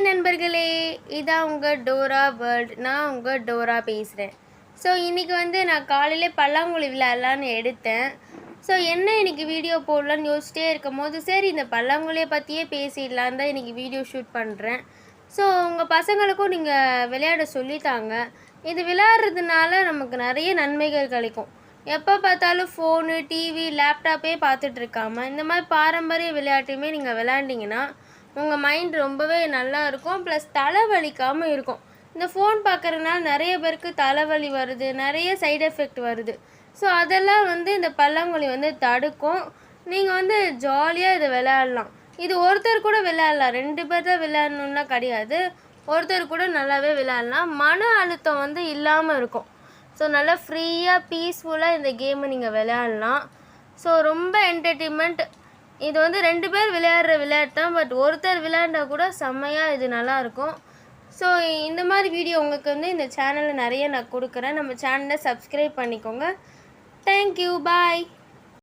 Hi நண்பர்களே. இதான் உங்கள் டோரா வேர்ல்ட். நான் உங்கள் டோரா பேசுகிறேன் ஸோ இன்றைக்கி வந்து நான் காலையிலே பல்லாங்குழி விளையாடலான்னு எடுத்தேன். ஸோ என்ன இன்றைக்கி வீடியோ போடலான்னு யோசிச்சிட்டே இருக்கும் போது சரி இந்த பல்லாங்குழியை பற்றியே பேசிடலான் தான் இன்றைக்கி வீடியோ ஷூட் பண்ணுறேன் ஸோ உங்கள் பசங்களுக்கும் நீங்கள் விளையாட சொல்லித்தாங்க. இது விளையாடுறதுனால நமக்கு நிறைய நன்மைகள் கிடைக்கும். எப்போ பார்த்தாலும் ஃபோனு டிவி லேப்டாப்பே பார்த்துட்ருக்காம இந்த மாதிரி பாரம்பரிய விளையாட்டுமே நீங்கள் விளையாண்டிங்கன்னா உங்கள் மைண்ட் ரொம்பவே நல்லா இருக்கும். ப்ளஸ் தலைவலிக்காமல் இருக்கும். இந்த ஃபோன் பார்க்கறதுனால நிறைய பேருக்கு தலைவலி வருது. நிறைய சைடு எஃபெக்ட் வருது. ஸோ அதெல்லாம் வந்து இந்த பல்லாங்குழி வந்து தடுக்கும். நீங்கள் வந்து ஜாலியாக இதை விளையாடலாம். இது ஒருத்தர் கூட விளையாடலாம். ரெண்டு பேர் தான் விளையாடணுன்னா கிடையாது. ஒருத்தர் கூட நல்லாவே விளையாடலாம். மன அழுத்தம் வந்து இல்லாமல் இருக்கும். ஸோ நல்லா ஃப்ரீயாக பீஸ்ஃபுல்லாக இந்த கேமை நீங்கள் விளையாடலாம். ஸோ ரொம்ப என்டர்டெயின்மெண்ட் இது வந்து ரெண்டு பேர் விளையாடுற விளையாட்டு தான் பட் ஒருத்தர் விளையாண்டா கூட செம்மையாக இது நல்லாயிருக்கும் ஸோ இந்த மாதிரி வீடியோ உங்களுக்கு வந்து இந்த சேனலில் நிறைய நான் கொடுக்குறேன். நம்ம சேனலை சப்ஸ்கிரைப் பண்ணிக்கோங்க. Thank you bye